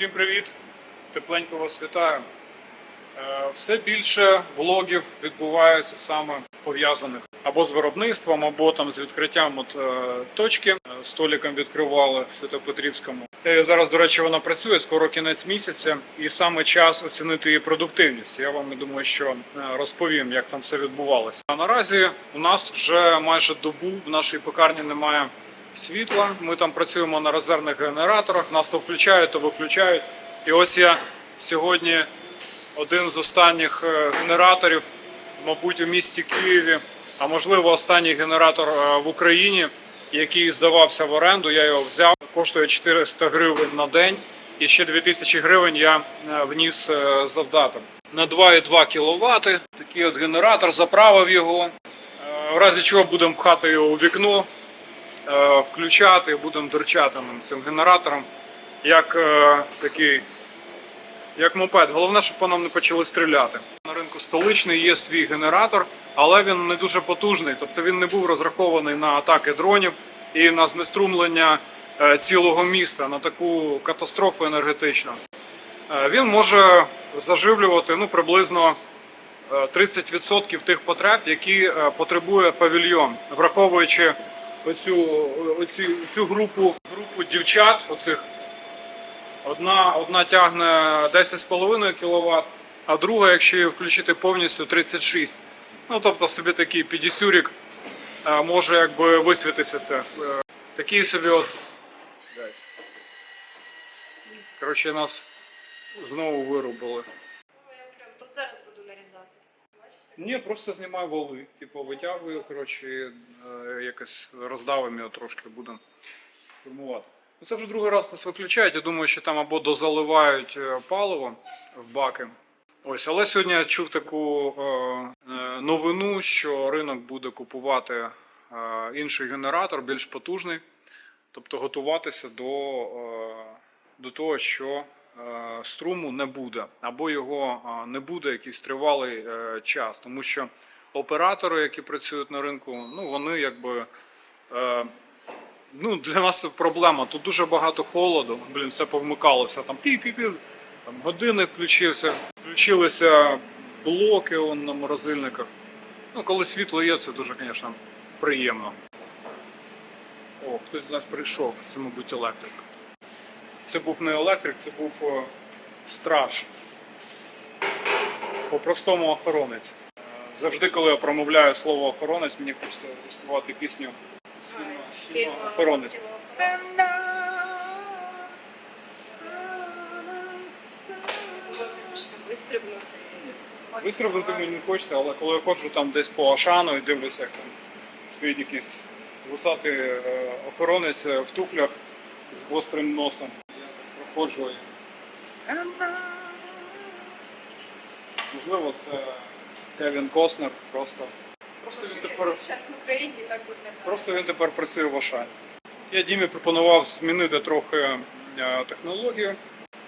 Всім привіт! Тепленько вас вітаю. Е, Все більше влогів відбувається саме пов'язаних або з виробництвом, або там з відкриттям от, е, точки. Е, Століком відкривали в Святопетрівському. Зараз, до речі, вона працює, скоро кінець місяця, і саме час оцінити її продуктивність. Я вам я думаю, що розповім, як там все відбувалося. А наразі у нас вже майже добу в нашій пекарні немає світла. Ми там працюємо на резервних генераторах, нас то включають, то виключають. І ось я сьогодні один з останніх е, генераторів, мабуть, у місті Києві, а можливо, останній генератор е, в Україні, який здавався в оренду. Я його взяв, коштує 400 гривень на день, і ще 2000 гривень я е, вніс завдаток. На 2,2 кВт. Такий от генератор, заправив його. В разі чого будемо пхати його у вікно, включати, будемо дурчати ним цим генератором, як е, такий як мопед. Головне, щоб по нам не почали стріляти. На ринку столичний є свій генератор, але він не дуже потужний. Тобто він не був розрахований на атаки дронів і на знеструмлення е, цілого міста, на таку катастрофу енергетичну. Е, Він може заживлювати ну, приблизно е, 30% тих потреб, які е, потребує павільйон, враховуючи оцю, оцю, цю групу, групу дівчат, оцих Одна, одна тягне 10,5 кВт, а друга, якщо її включити повністю, 36. Ну, тобто собі такий підісюрік е, може якби висвітитися. Е, Такий собі от. Коротше, нас знову вирубили. Прям тут зараз. Ні, просто знімаю вали. Типу витягую, коротше, е, якось роздавимо його трошки, будемо формувати. Ну, Це вже другий раз нас виключають. Я думаю, що там або дозаливають е, паливо в баки. Ось, але сьогодні я чув таку е, е, новину, що ринок буде купувати е, інший генератор, більш потужний, тобто готуватися до, е, до того, що струму не буде, або його е, не буде якийсь тривалий е, час, тому що оператори, які працюють на ринку, ну вони якби. Е, Ну, для нас проблема. Тут дуже багато холоду. Блін, все повмикалося. Там пі-пі-пі, там годинник включився, включилися блоки он, на морозильниках. Ну, коли світло є, це дуже, звісно, приємно. О, хтось з нас прийшов, це, мабуть, електрик. Це був не електрик, це був о, страж. По-простому охоронець. Е, Завжди, коли я промовляю слово охоронець, мені хочеться заспівати пісню Фільм Охоронець. Вистрибнути. Вистрибнути мені не хочеться, але коли я ходжу там десь по Ашану і дивлюся, як там стоїть якийсь вусатий е, охоронець е, в туфлях з гострим носом. І- Можливо, це Кевін Костнер просто. Просто він тепер Зараз в Україні так буде. Просто він тепер працює в Ашані. Я Дімі пропонував змінити трохи е, технологію.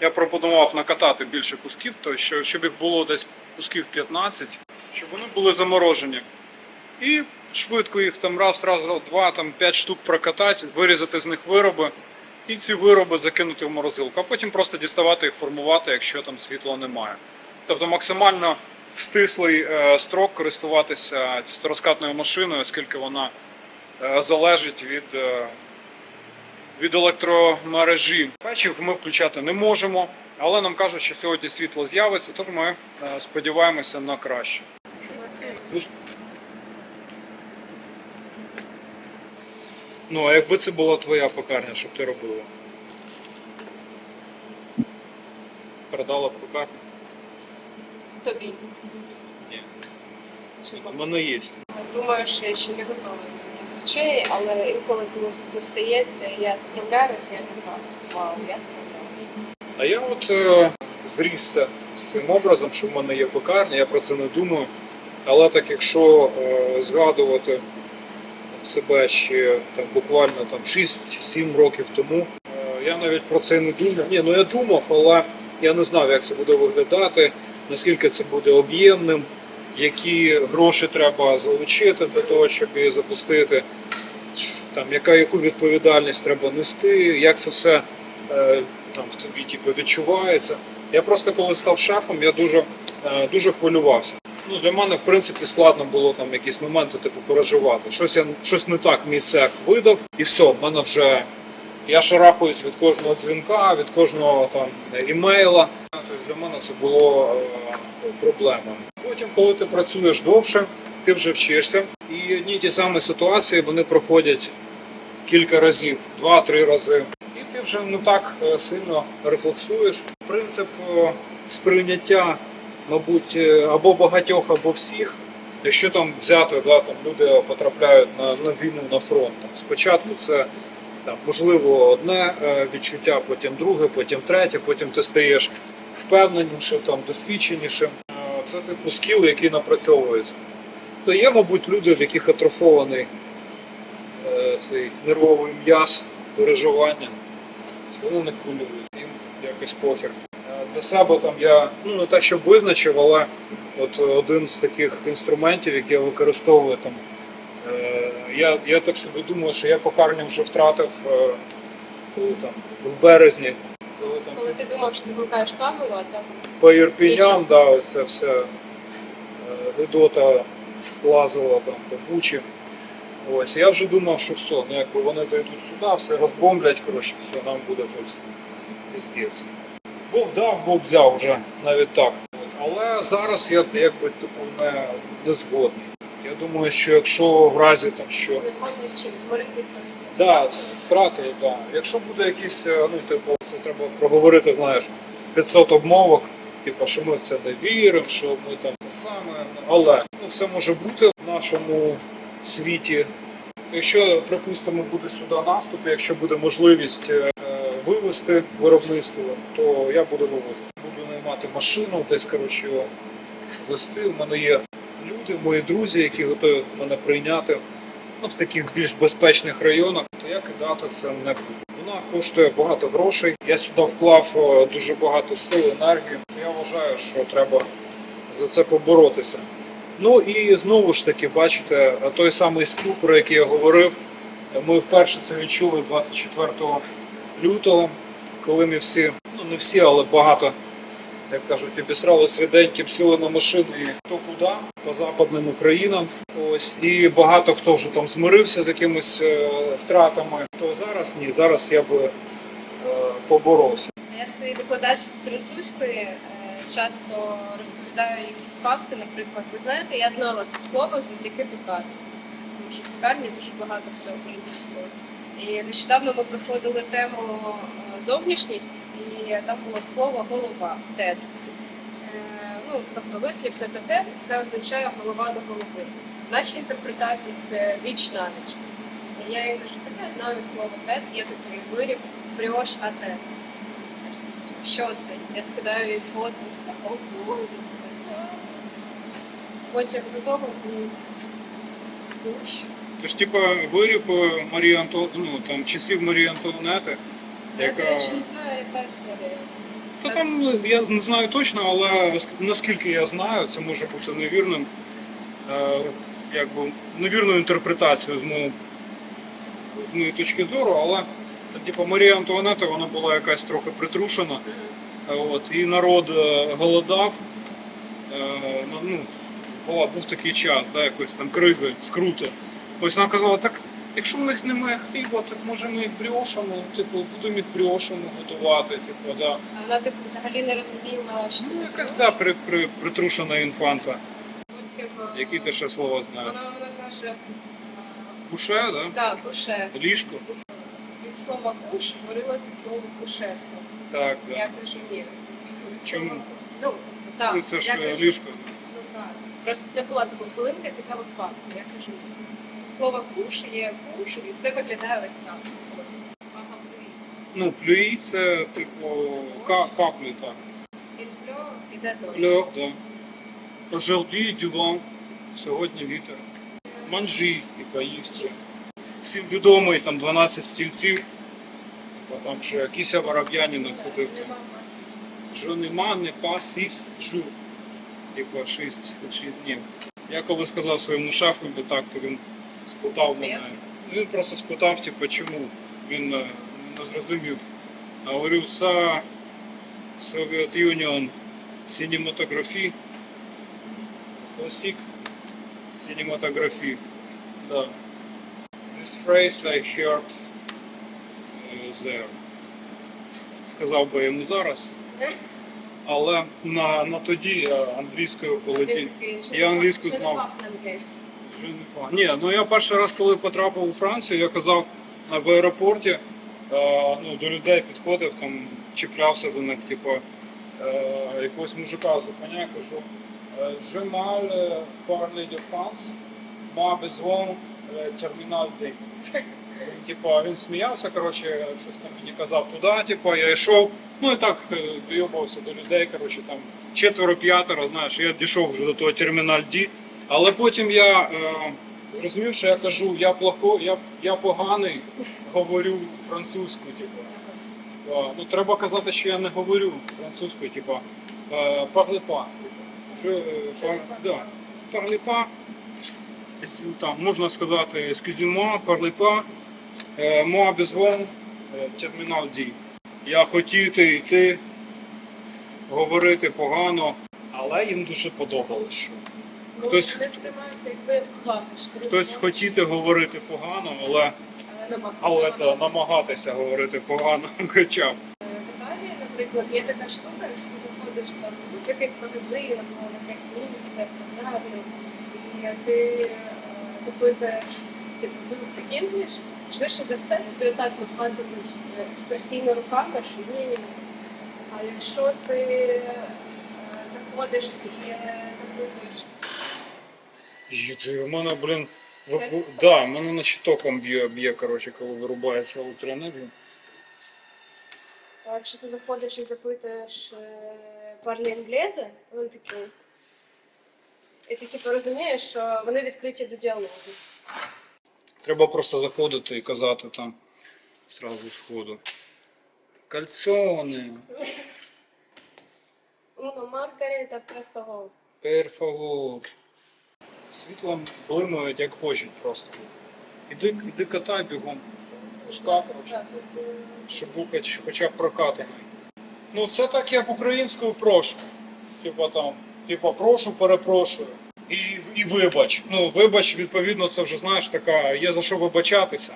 Я пропонував накатати більше кусків, то що, щоб їх було десь кусків 15, щоб вони були заморожені. І швидко їх там раз, раз, раз, два, там п'ять штук прокатати, вирізати з них вироби, і ці вироби закинути в морозилку, а потім просто діставати їх, формувати, якщо там світла немає. Тобто максимально в стислий е, строк користуватися тісторозкатною машиною, оскільки вона е, залежить від, е, від електромережі. Печів ми включати не можемо, але нам кажуть, що сьогодні світло з'явиться, тож ми сподіваємося на краще. Ну, а якби це була твоя пекарня, що б ти робила? Продала б пекарню? Тобі. Ні. У мене є. Думаю, що я ще не готова до таких речей, але інколи коли це стається, я справляюся, я така, вау, я справляюся. А я от е, зрісся з цим образом, що в мене є пекарня, я про це не думаю. Але так якщо е, згадувати себе ще там, буквально там 6-7 років тому, е, я навіть про це не думав. Ні, ну я думав, але я не знав, як це буде виглядати, наскільки це буде об'ємним, які гроші треба залучити для того, щоб її запустити, там, яка, яку відповідальність треба нести, як це все е, там в тобі типу, відчувається. Я просто коли став шефом, я дуже, е, дуже хвилювався. Ну, для мене, в принципі, складно було там якісь моменти типу, переживати. Щось, я, щось не так мій цех видав, і все, в мене вже я шарахаюсь від кожного дзвінка, від кожного там імейла. Тобто для мене це було е, проблемою. Потім, коли ти працюєш довше, ти вже вчишся. І одні ті самі ситуації вони проходять кілька разів, два-три рази. І ти вже не так е, сильно рефлексуєш. Принцип е, сприйняття, мабуть, е, або багатьох, або всіх. Якщо там взяти, да, там люди потрапляють на, на війну на фронт. Там, спочатку це там, можливо одне е, відчуття, потім друге, потім третє, потім ти стаєш впевненішим, там, досвідченішим. Е, Це типу скіл, який напрацьовується. То є, мабуть, люди, в яких атрофований е, цей нервовий м'яз, переживання. Вони не хвилюють, їм якось похер. Для себе там я ну не те, щоб визначив, але от один з таких інструментів, які я використовую там. е, Я, я так собі думаю, що я покарню вже втратив е, коли там в березні, коли там Коли ти думав, що ти вмикаєш камеру, а там по Ірпіням, да, оце все е, Гедота лазила там по Бучі. Ось, я вже думав, що все, ну, якби вони дійдуть сюди, все розбомблять, коротше, все, нам буде тут піздець. Бог дав, Бог взяв вже навіть так. Але зараз я якби типу не, не згодний. Я думаю, що якщо в разі там що. не згодні з чим змиритися з Да, втратили, да. Якщо буде якийсь, е, ну, типу, це треба проговорити, знаєш, 500 обмовок, типу, що ми в це не віримо, що ми там те саме. Але ну, все може бути в нашому світі. Якщо, припустимо, буде сюди наступ, якщо буде можливість вивезти виробництво, то я буду вивозити. Буду наймати машину, десь коротше вести. У мене є люди, мої друзі, які готові мене прийняти ну, в таких більш безпечних районах, то я кидати це не буду. Вона коштує багато грошей. Я сюди вклав е, дуже багато сил, енергії. Я вважаю, що треба за це поборотися. Ну і знову ж таки, бачите, той самий скіл, про який я говорив, ми вперше це відчули 24 лютого, коли ми всі, ну не всі, але багато, як кажуть, обісрали свіденьків, сіли на машину і хто куди, по западним Українам. Ось і багато хто вже там змирився з якимись е, втратами. То зараз ні, зараз я би е, поборовся. Я своїй викладачці з французької е, часто розповідаю якісь факти. Наприклад, ви знаєте, я знала це слово завдяки пекарні. Тому що в пекарні дуже багато всього французького. І нещодавно ми проходили тему е, зовнішність, і там було слово голова тет. Е, Ну, тобто вислів тет-тет це означає голова до голови. В нашій інтерпретації це віч на ніч. І я їй кажу, так я знаю слово тет, є такий виріб бріош а тет. Типу, Що це? Я скидаю їй фото, така, о боже. Потім до того був душ. Це ж типа виріб Марії Антон... ну, там часів Марії Антуанети, Я, до яка. речі, не знаю, яка історія. Та там я не знаю точно, але наскільки я знаю, це може бути невірним, е, якби невірною інтерпретацією з моєї, з моєї точки зору, але типу, Марія Антуанета вона була якась трохи притрушена. Е, От, і народ е, голодав. Е, ну, була, був такий час, да, якоїсь там кризи, скрути. Ось вона казала, так якщо в них немає хліба, так може ми їх бріошами, типу, будемо їх бріошами готувати. Типу, да. А вона типу взагалі не розуміла, що Ну, якась да, при, при, притрушена інфанта. Е, Які ти ще слова знаєш? вона, вона каже, е, Куше, да? так, куше. Ліжко? Від слова куш творилося слово кушетка. Так, да. Я кажу, ні. Чому? Слово- Ну, тобто, так. Ну, це ж я е, кажу, ліжко. Ну так. Просто це була така хвилинка цікавих фактів. Я кажу, слово куш є куш, і це виглядає ось так. Ага. Ну, плюї це типу ка- каплі, так. Від пльо іде дощ. Льох, да. Aujourd'hui, дюван. Сьогодні вітер. Манжі, типа їсти. Всім відомий там 12 стільців. Типа, Там ще Кіся Вороб'янина ходив. Нема m'en ai pas six jours. Типа 6, 6 днів. Я коли сказав своєму шефу, так, то він спитав мене. Ну, Він просто спитав, типу, чому. Він е, не зрозумів. Говорю, са Soviet Union cinematography. Classic cinematography. Да. This phrase I heard uh, there. Сказав би йому зараз. Але на, на тоді англійською володів. Я англійську знав. Ні, ну я перший раз, коли потрапив у Францію, я казав е, в аеропорті, е, ну, до людей підходив, там чіплявся до них, типу, е, якогось мужика зупиняю, кажу, Je mal parle de France, ma besoin terminal Типа, він сміявся, коротше, щось там мені казав туди, типу, я йшов, ну і так доєбався до людей, коротше, там четверо-п'ятеро, знаєш, я дійшов вже до того терміналь D, але потім я е, зрозумів, що я кажу, я плохо, я, я поганий, говорю французькою, типу. Е, Ну, треба казати, що я не говорю французькою, типу, е, pas, типу. Там можна сказати excusez-moi, pas, е, moi besoin, термінал D. Я хотіти йти, говорити погано, але їм дуже Ну, Хтось- Вони сприймаються, як ви хватиш. Хтось хотіти говорити погано, але, але да, намагатися говорити погано хоча б. В Італії, наприклад, є така штука, якщо ти заходиш там в якийсь магазин або якесь місце, кав'ярню, і ти е, запитуєш, типу, do you English? Швидше за все, тобі отак махатимуть е, експресійно руками, що ні, ні. А якщо ти е, заходиш і запитуєш, Їди, У мене, блін, в- Серце в- стало? да, у мене наче током б'є, б'є, коротше, коли вирубається електроенергія. а якщо ти заходиш і запитуєш парлі англезе, він такий. І ти типу розумієш, що вони відкриті до діалогу. Треба просто заходити і казати там зразу сходу. Кальцони, Уно Маргарита Префаго. per. Світлом блимають як хочуть просто. Іди, іди катай бігом. Пуска, щоб хоч- хоча б прокатаний. Ну це так як українською прошу. Типа там, типа прошу, перепрошую. І, і вибач. Ну, вибач, відповідно, це вже знаєш така, є за що вибачатися.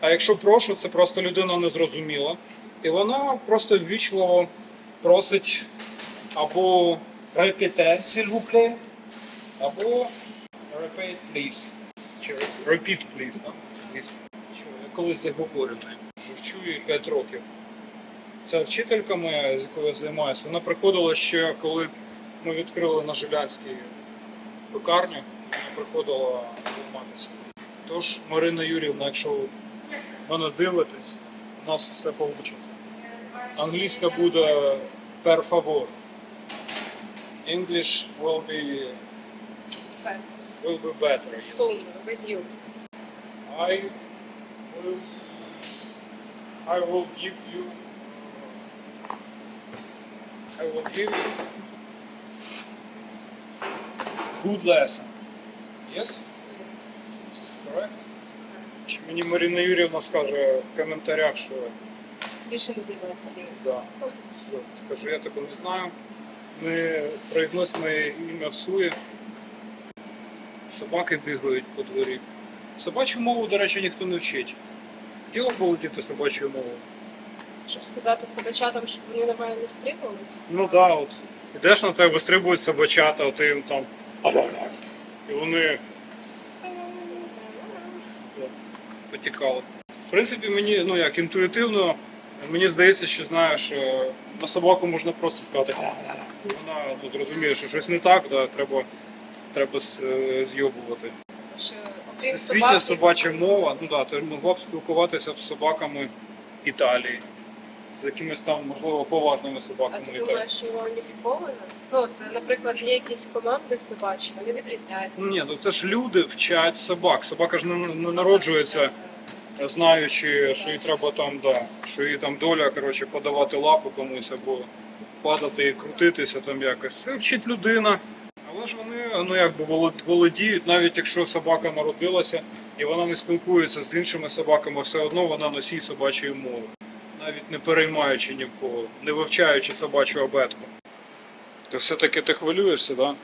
А якщо прошу, це просто людина не зрозуміла. І вона просто ввічливо просить або репете, s'il або repeat, please. Repeat, please. Що, Я колись заговорю нею. Вже вчу її 5 років. Ця вчителька моя, з якою я займаюся, вона приходила ще, коли ми відкрили на Жилянській пекарню, вона приходила займатися. Тож, Марина Юрівна, якщо ви мене дивитесь, у нас все вийде. Англійська буде per favor. English will be, will be better. yes. Сумно, без ю. I will, I will give you I will give you good lesson. Yes? Correct? Чи мені Марина Юрівна скаже в коментарях, що Більше не займаюся з ними. да. Все, скажу, я такого не знаю. Не произнось моє ім'я в сує. Собаки бігають по дворі. Собачу мову, до речі, ніхто не вчить. Хотіло б володіти собачою мовою? Щоб сказати собачатам, щоб вони на мене не стригали. Ну так, да, от. Ідеш на тебе, вистрибують собачата, а ти їм там. І вони потікали. В принципі, мені, ну як інтуїтивно, мені здається, що знаєш, е, на собаку можна просто сказати. Вона ну, зрозуміє, що щось не так, да, треба, треба е, зйобувати. Що Світня собача мова, ну да, ти могла б спілкуватися з собаками Італії, з якимись там, можливо, поважними а собаками ти Італії. думаєш, що уніфіковано? Ну, от, наприклад, є якісь команди собачі, вони відрізняються. Ні, ну це ж люди вчать собак. Собака ж не, не народжується, знаючи, що їй треба там, да, що їй там доля, коротше, подавати лапу комусь або падати і крутитися там якось. Це вчить людина. Але ж вони ну якби володіють, навіть якщо собака народилася і вона не спілкується з іншими собаками, все одно вона носій собачої мови. навіть не переймаючи ні в кого, не вивчаючи собачу обетку. Ти все-таки ти хвилюєшся, да?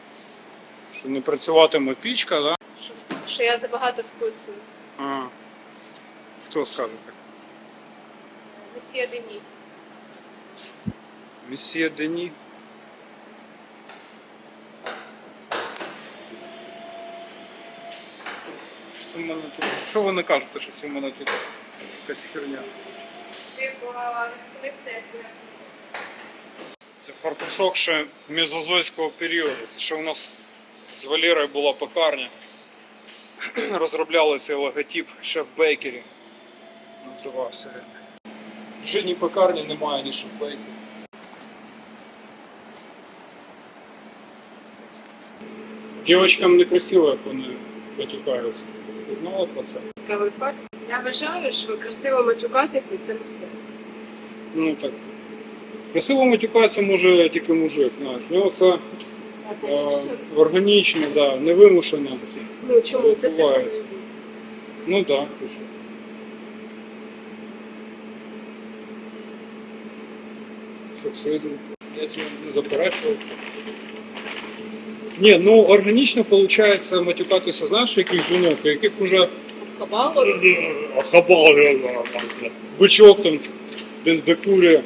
Що не працюватиме пічка, да? Що, сп- що я забагато списую. А. Хто скаже так? Месьє Дені. Месьє Дені. Це в мене тут? Що ви не кажете, що це в мене тут якась херня? Ти по розцінив це як ви. Це фартушок ще мезозойського періоду. Це ще у нас з Валерою була пекарня. Розробляли цей логотип шеф Бейкері. Називався. Вже ні пекарні немає, ні шеф Бейкері. Дівчатам некрасиво, як вони матюкаються. Знала про це? Цікавий факт. Я вважаю, що красиво матюкатися це мистецтво. Ну так. Красиво матюкатися може тільки мужик, знаєш. Ну це е, органічно, да, невимушено. Ну чому? Це відбувається. сексизм. Ну так, да. Сексизм. Я цього не заперечував. Ні, ну органічно виходить матюкатися, знаєш, яких жінок, яких уже Хабало. бичок там десь декурює,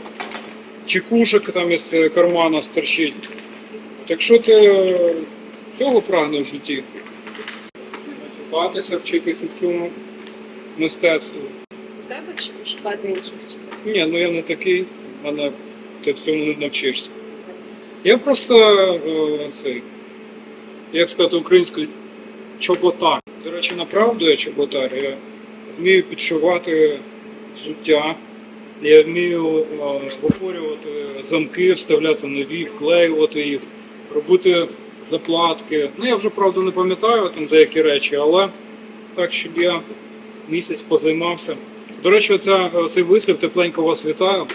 чекушек там із е, кармана стерчить. Так якщо ти е, цього прагнеш в житті, матюкатися, вчитися цьому мистецтву. У тебе чи шукати інших вчителів? Ні, ну я не такий, мене ти в цьому не навчишся. Я просто е, цей, як сказати українською, чоботар. До речі, направду я чоботар. Я вмію підшивати взуття, я вмію е, замки, вставляти нові, вклеювати їх, робити заплатки. Ну я вже правда не пам'ятаю там деякі речі, але так, щоб я місяць позаймався. До речі, оця, цей вислів тепленько вас вітаю.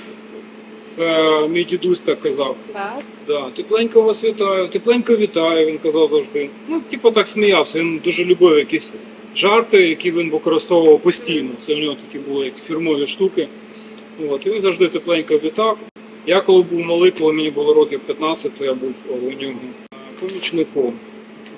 Це мій дідусь так казав. Так. Да, тепленько вас вітаю, тепленько вітаю, він казав завжди. Ну, типу так сміявся. Він дуже любив якісь жарти, які він використовував постійно. Це в нього такі були як фірмові штуки. От, і він завжди тепленько вітав. Я коли був малий, коли мені було років 15, то я був у нього помічником.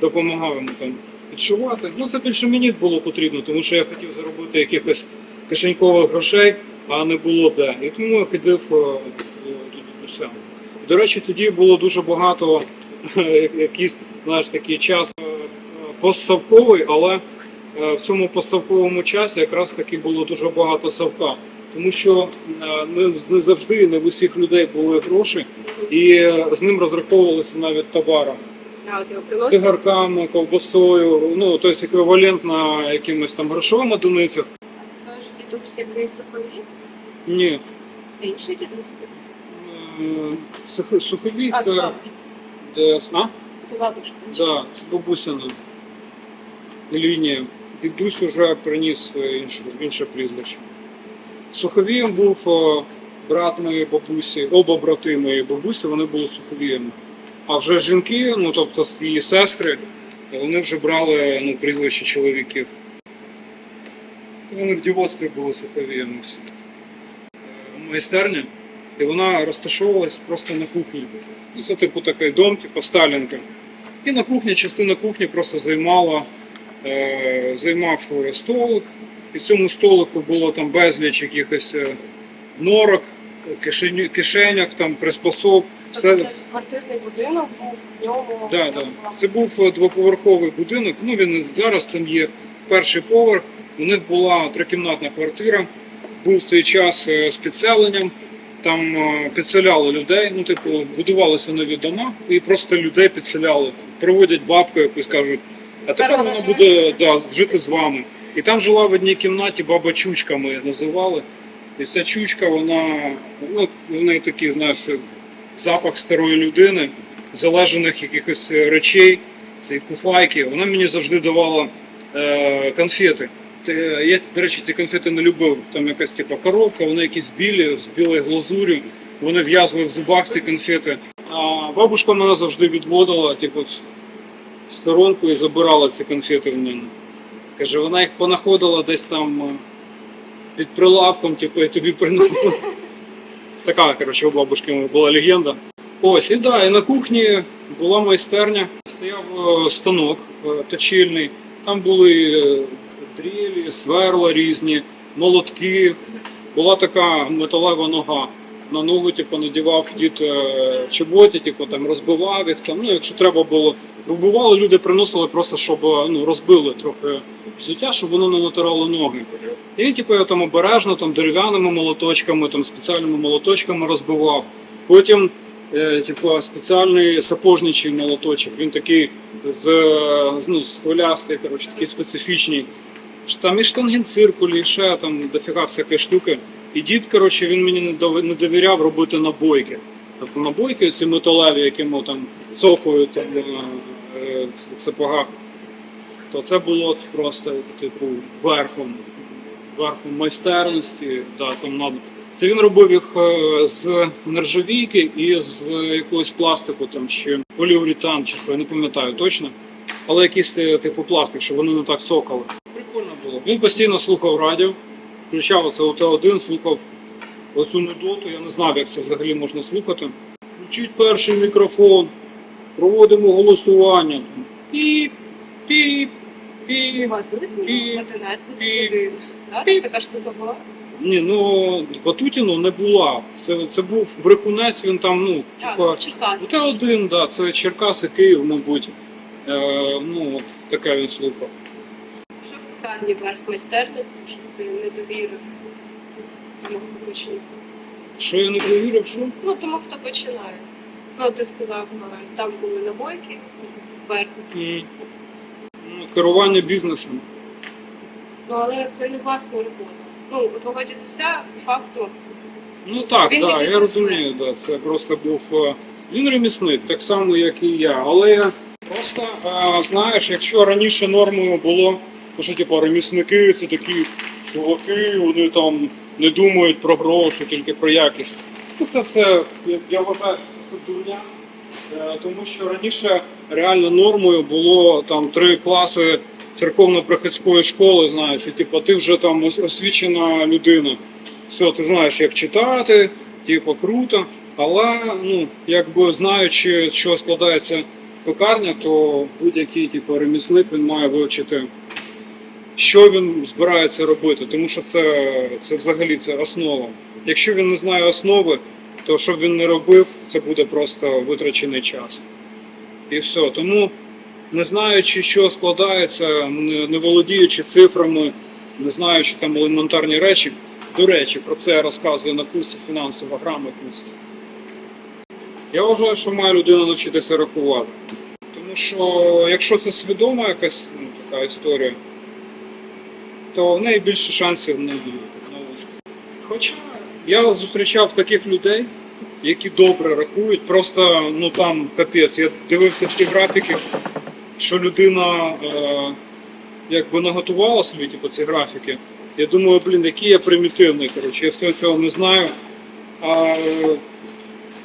Допомагав йому там підшивати. Ну це більше мені було потрібно, тому що я хотів заробити якихось кишенькових грошей, а не було де. І тому я ходив е, до дідуся. До речі, тоді було дуже багато якийсь, знаєш, такий час е, постсавковий, але е, в цьому постсавковому часі якраз таки було дуже багато савка. Тому що е, не, завжди не в усіх людей були гроші, і е, з ним розраховувалися навіть товаром. Цигарками, ковбасою, ну тобто еквівалент на якимось там грошовим одиницях. А це же дідусь, який сухові? Ні. Це інший дідусь? Е, Сухові А, це це. бабушка. де- А? Це бабушка. Да, це бабусина лінія. Дідусь вже приніс е, інше, інше прізвище. Суховієм був е, брат моєї бабусі, оба брати моєї бабусі, вони були суховіями. А вже жінки, ну тобто її сестри, вони вже брали ну, прізвище чоловіків. Вони в дівоцтві були суховіями всі. Майстерня, і вона розташовувалась просто на кухні. Ну, це типу такий дом, типу Сталінка. І на кухні, частина кухні просто займала, е, займав столик. І в цьому столику було там безліч якихось е, норок, кишеню, кишеньок, там, приспособ. Тобто Все, це квартирний будинок був, в ньому. да, в да. ньому Це був е, двоповерховий будинок. Ну він зараз там є перший поверх. У них була трикімнатна квартира. Був в цей час е, з підселенням. Там е, підселяли людей. Ну, типу, будувалися нові дома і просто людей підселяли. Проводять бабку якусь кажуть, а Тепер вона буде да, жити з вами. І там жила в одній кімнаті баба Чучка, ми її називали. І ця чучка, вона, ну, в неї такий, знаєш, запах старої людини, залежаних якихось речей, цієї куфайки. Вона мені завжди давала е, конфети. Те- Я, до речі, ці конфети не любив. Там якась типу, коровка, вони якісь білі, з білою глазур'ю. Вони в'язли в зубах ці конфети. А бабушка мене завжди відводила, типу, в сторонку і забирала ці конфети в мене. Каже, вона їх понаходила десь там е, під прилавком, типу, і тобі принесла. Така, коротше, у бабушки була легенда. Ось, і да, і на кухні була майстерня. Стояв е, станок е, точильний. Там були дрілі, сверла різні, молотки. Була така металева нога. На ногу, типу, надівав дід е, чоботи, типу, там розбивав їх. Там, ну, якщо треба було, рубували, люди приносили просто, щоб е, ну, розбили трохи взуття, щоб воно не натирало ноги. І він, типу, його там обережно там, дерев'яними молоточками, там, спеціальними молоточками розбивав. Потім, е, типу, спеціальний сапожничий молоточок. Він такий з, е, ну, з хвилястий, коротше, такий специфічний. Там і штангенциркулі, і ще там дофіга всякої штуки. І дід, коротше, він мені не довіряв робити набойки. Тобто набойки ці металеві, якими там цокають там, е, е, в сапогах. То це було просто типу верхом, верхом майстерності. Да, там, Це він робив їх е, з нержавійки і з якогось пластику, там, чи поліуретан, чи я не пам'ятаю точно. Але якийсь е, типу пластик, щоб вони не так цокали. Він постійно слухав радіо, включав оце ОТ1, слухав оцю нудоту. Я не знав, як це взагалі можна слухати. Включіть перший мікрофон, проводимо голосування. Піп, піп, піп. Мені 11 годин. Така штука була. Ні, ну Ватутіну не була. Це, це був брехунець, він там, ну, типа. ну, в Черкасах. Це один, да, це Черкаси, Київ, мабуть. Е, ну, от таке він слухав. В верх майстерності, що ти не довірив тому, хто починає? Що я не повірив, що? Ну, тому хто починає. Ну, ти сказав, е, там були набойки, це верх. Ну, керування бізнесом. Ну, але це не власна робота. Ну, у твого дідуся, по факту, Ну так, Він да, я розумію, да, це просто був. е, Він ремісник, так само, як і я. Але просто, е, знаєш, якщо раніше нормою було, що типу, ремісники це такі чуваки, вони там не думають про гроші, тільки про якість. Ну, це все, я, вважаю, що це все дурня. Е, Тому що раніше реально нормою було там три класи церковно-приходської школи, знаєш, і типу, ти вже там освічена людина. Все, ти знаєш, як читати, типу, круто. Але ну, якби знаючи, що складається пекарня, то будь-який типу, ремісник він має вивчити, що він збирається робити, тому що це, це взагалі це основа. Якщо він не знає основи, то що б він не робив, це буде просто витрачений час. І все. Тому, не знаючи, що складається, не, володіючи цифрами, не знаючи там елементарні речі, до речі, про це я розказую на курсі фінансова грамотність. Я вважаю, що має людина навчитися рахувати. Тому що якщо це свідома якась ну, така історія, то в неї більше шансів на, успіх. Хоча я зустрічав таких людей, які добре рахують, просто ну там капець. Я дивився ті графіки, що людина е, якби наготувала собі типу, ці графіки. Я думаю, блін, який я примітивний, коротше, я всього цього не знаю. А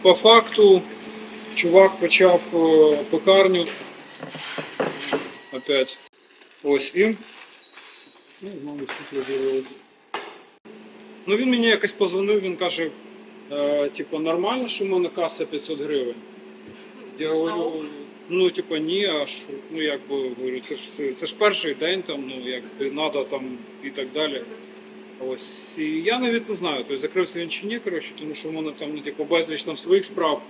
по факту чувак почав е, пекарню. Опять. Ось і. Ну, знову світло з'явилось. Ну він мені якось позвонив, він каже, е, типу, нормально, що в мене каса 500 гривень. Я говорю, ну, типу, ні, а що, ну якби говорю, це ж це, це ж перший день, там, ну якби треба там і так далі. Ось. І я навіть не знаю, тобто закрився він чи ні, коротше, тому що в мене там, ну, типу, безліч там своїх справ.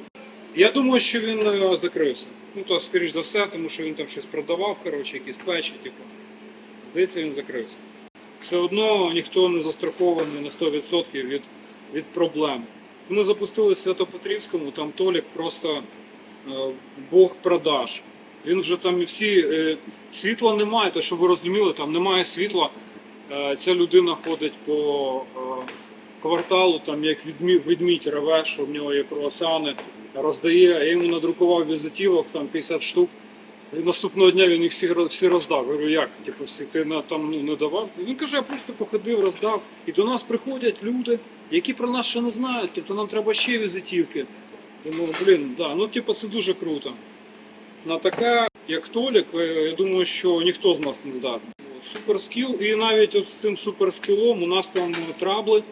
Я думаю, що він е, закрився. Ну, то, скоріш за все, тому що він там щось продавав, коротше, якісь печі, типу. Здається, він закрився. Все одно ніхто не застрахований на 100% від, від проблем. Ми запустили в Святопетрівському, там Толік просто е, Бог продаж. Він вже там і всі е, світла немає, то що ви розуміли, там немає світла. Е, ця людина ходить по е, кварталу, там як відмі, ведмідь реве, що в нього є круасани, роздає. Я йому надрукував візитівок, там 50 штук. І наступного дня він їх всі, всі роздав. Говорю, як? Типу, всі ти на, там ну, не давав? Він каже, я просто походив, роздав. І до нас приходять люди, які про нас ще не знають, тобто нам треба ще візитівки. Думаю, блін, да, ну типу, це дуже круто. На таке, як Толік, е, я думаю, що ніхто з нас не здатний. Суперскіл, і навіть от з цим суперскілом у нас там трабли,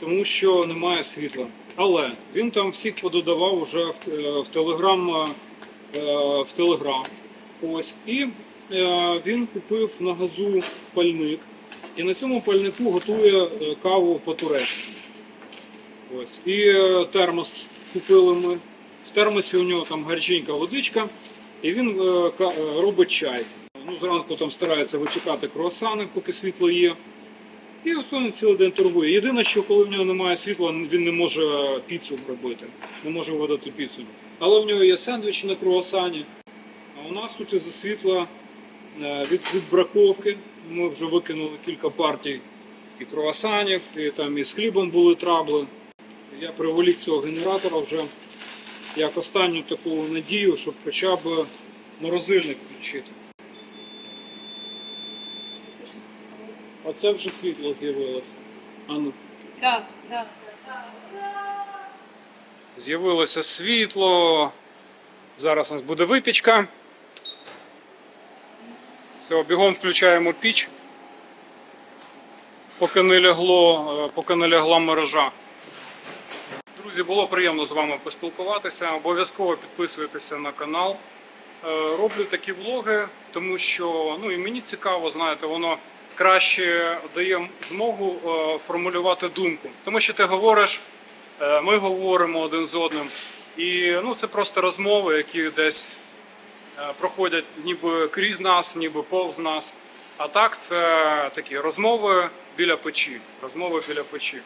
тому що немає світла. Але він там всіх пододавав уже в, е, в Телеграм. е, в Телеграм. Ось. І е, він купив на газу пальник. І на цьому пальнику готує е, каву по-турецьки. Ось. І е, термос купили ми. В термосі у нього там гаряченька водичка, і він робить чай. Ну, зранку там старається випікати круасани, поки світло є. І останній цілий день торгує. Єдине, що коли в нього немає світла, він не може піцу робити, не може видати піцу. Але в нього є сендвічі на круасані. У нас тут із-за світла е, від, від браковки. Ми вже викинули кілька партій і круасанів, і там і з хлібом були трабли. Я приволік цього генератора вже як останню таку надію, щоб хоча б морозильник включити. Це Оце вже світло з'явилося. Ану. Так, так. З'явилося світло. Зараз у нас буде випічка. Все, бігом включаємо піч. Поки не лягло, е, поки не лягла мережа. Друзі, було приємно з вами поспілкуватися. Обов'язково підписуйтеся на канал. Е, Роблю такі влоги, тому що ну, і мені цікаво, знаєте, воно краще дає змогу е, формулювати думку. Тому що ти говориш, ми говоримо один з одним. І ну, це просто розмови, які десь проходять ніби крізь нас, ніби повз нас. А так це такі розмови біля печі. Розмови біля печі.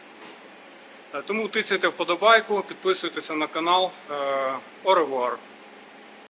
Е, Тому тицяйте вподобайку, підписуйтеся на канал. Е, revoir.